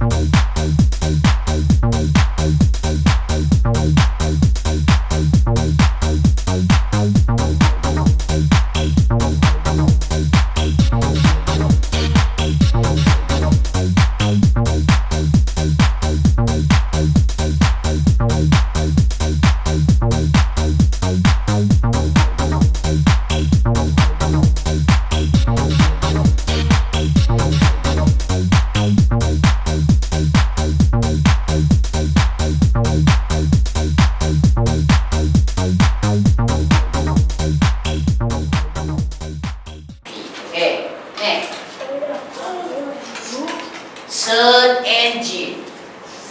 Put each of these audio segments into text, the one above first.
Bye. Search Engine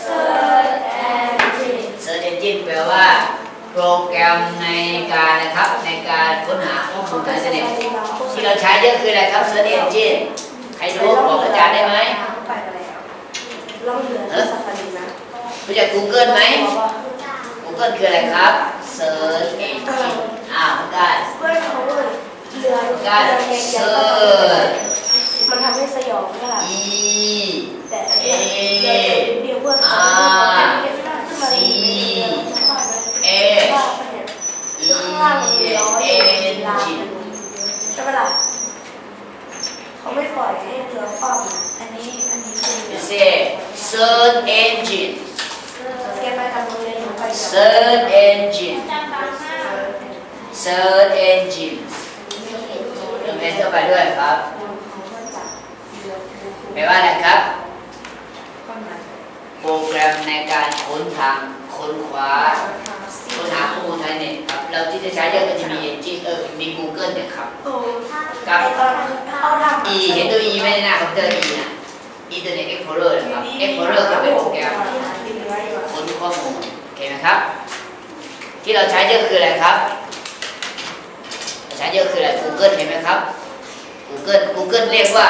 Search Engine Search Engine แปลว่า โปรแกรมในการนะครับในการค้นหาข้อมูลทางอินเทอร์เน็ที่เราใช้เยอะคืออะไรครับ Search Engine ใครรู้บอกอาจารย์ได้ไหมรู้จัก Google ไหม Google คืออะไรครับ Search Engine อ้าวได้ได้ Search third engine third Engine Search Engine เมเอสเข้าไปด้วยครับแปลว่าอะไรครับ รแกรมในการค้นทางค้นคว้าค้นหาข้อมูลทางเน็ตครับเราที่จะใช้เยอะก็จะมี Engine เออมี Google เนี่ยครับกับตอนเข้าทาง E เห็นตัว E ไหมในหน้าคอมพิวเตอร์ E นะ Internet Explorer นะครับ Explorer ก็เป็นโปรแกรมค้นข้อมูลโอเคไหมครับ ที่เราใช้เยอะคืออะไรครับใช้เยอะคืออะไร Google เห็นไหมครับ Google Google เรียกว่า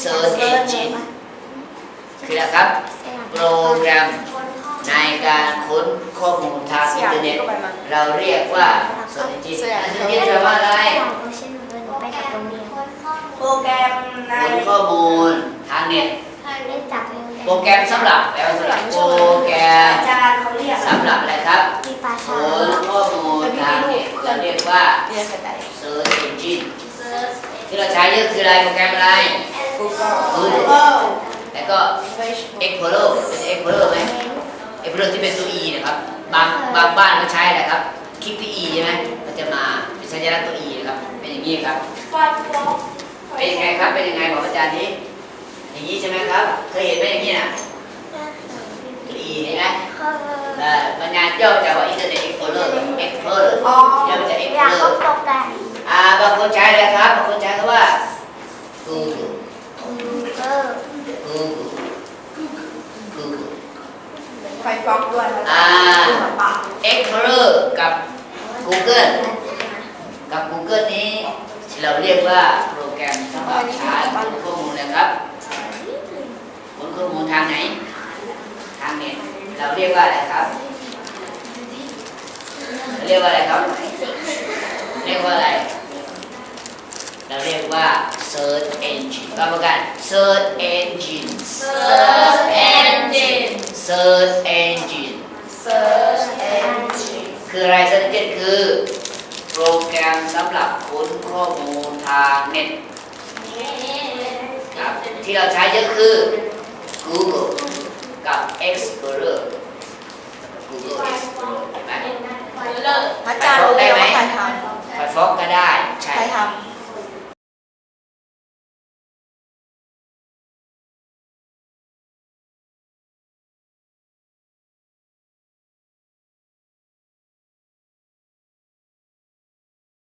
Search Engine คืออะไรครับ โปรแกรมในการค้นข้อมูลทางอินเทอร์เน็ต เราเรียกว่า Search Engine Search Engine แปลว่าอะไรเช่นเดินไปกับโรงเรียนโปรแกรมในค้นข้อมูลทางเน็ตเล่นจับโปรแกรมสำหรับแปลว่าสำหรับโปรแกรมอาจารย์เขาเรียกสำหรับอะไรครับที่ปลาชาค้นข้อมูลทางเน็ตเราเรียกว่าเรียนสไตล์ Search Engine ที่เราใช้เยอะคืออะไรโปรแกรมอะไร Google Google แล้วก็ Explorer เป็น Explorer ไหม Explorer ที่เป็นตัว E นะครับบางบางบ้านก็ใช้อะไรครับคลิกที่ E ใช่ไหมมันจะมาเป็นสัญลักษณ์ตัว E นะครับเป็นอย่างนี้ครับไฟฟอกเป็นยังไงครับเป็นยังไงบอกอาจารย์นี้ อย่างนี้ใช่ไหมครับเคยเห็นไหมอย่างนี้นะตัว E เห็นไหมเอ่อมันงานย่อมาจากว่า Internet Explorer Explorer อ๋อย่อมาจากอยากเข้า Explorer โปรแกรมอ่าบางคนใช้อะไรครับบางคนใช้คำว่า Google เออ Google Google ไฟฟอกด้วยอ่าปาก Explorer กับ Google กับ Google นี้ที่เราเรียกว่าโปรแกรมสำหรับใช้ค้นข้อมูลนะครับค้นข้อมูลทางไหน ทางเน็ตเราเรียกว่าอะไรครับเรียกว่าอะไรครับ เรียกว่าอะไร เราเรียกว่า search engine ก็เหมือนกัน search engine Search engine search engine Search engine คืออะไร search engine คือโปรแกรมสำหรับค้นข้อมูลทางเน็ตครับที่เราใช้เยอะคือ Google กับ Explorer Google Explorer เห็นไหมอาจารย์แต่